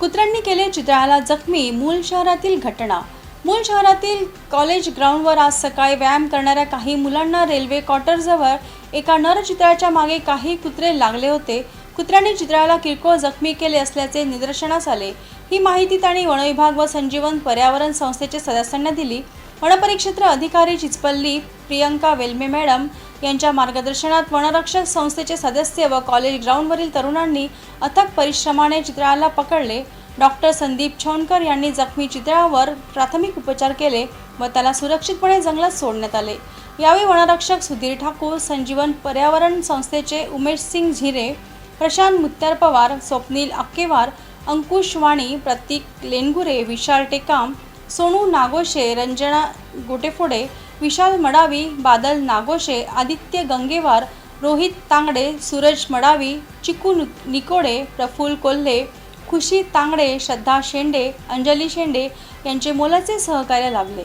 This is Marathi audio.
कुत्र्यांनी केले चित्राला जखमी मूल शहरातील घटना. मूल शहरातील कॉलेज ग्राउंडवर आज सकाळी व्यायाम करणाऱ्या काही मुलांना रेल्वे क्वार्टरजवळ एका नरचित्राच्या मागे काही कुत्रे लागले होते. कुत्र्यांनी चित्राला किरकोळ जखमी केले असल्याचे निदर्शनास आले. ही माहिती त्यांनी वनविभाग व संजीवन पर्यावरण संस्थेचे सदस्यांना दिली. वनपरिक्षेत्र अधिकारी चिचपल्ली प्रियंका वेल्मे मॅडम यांच्या मार्गदर्शनात वनरक्षक संस्थेचे सदस्य व कॉलेज ग्राउंडवरील तरुणांनी अथक परिश्रमाने चित्राला पकडले. डॉक्टर संदीप छोनकर यांनी जखमी चित्रावर प्राथमिक उपचार केले व त्याला सुरक्षितपणे जंगलात सोडण्यात आले. यावेळी वनरक्षक सुधीर ठाकूर संजीवन पर्यावरण संस्थेचे उमेश सिंग झिरे प्रशांत मुत्यार पवार स्वप्नील अक्केवार अंकुश वाणी प्रतीक लेनगुरे विशाल टेकाम सोनू नागोशे रंजना गोटेफोडे विशाल मडावी बादल नागोशे आदित्य गंगेवार रोहित तांगडे सूरज मडावी चिकू निकोडे प्रफुल कोल्हे खुशी तांगडे श्रद्धा शेंडे अंजली शेंडे यांचे मोलाचे सहकार्य लाभले.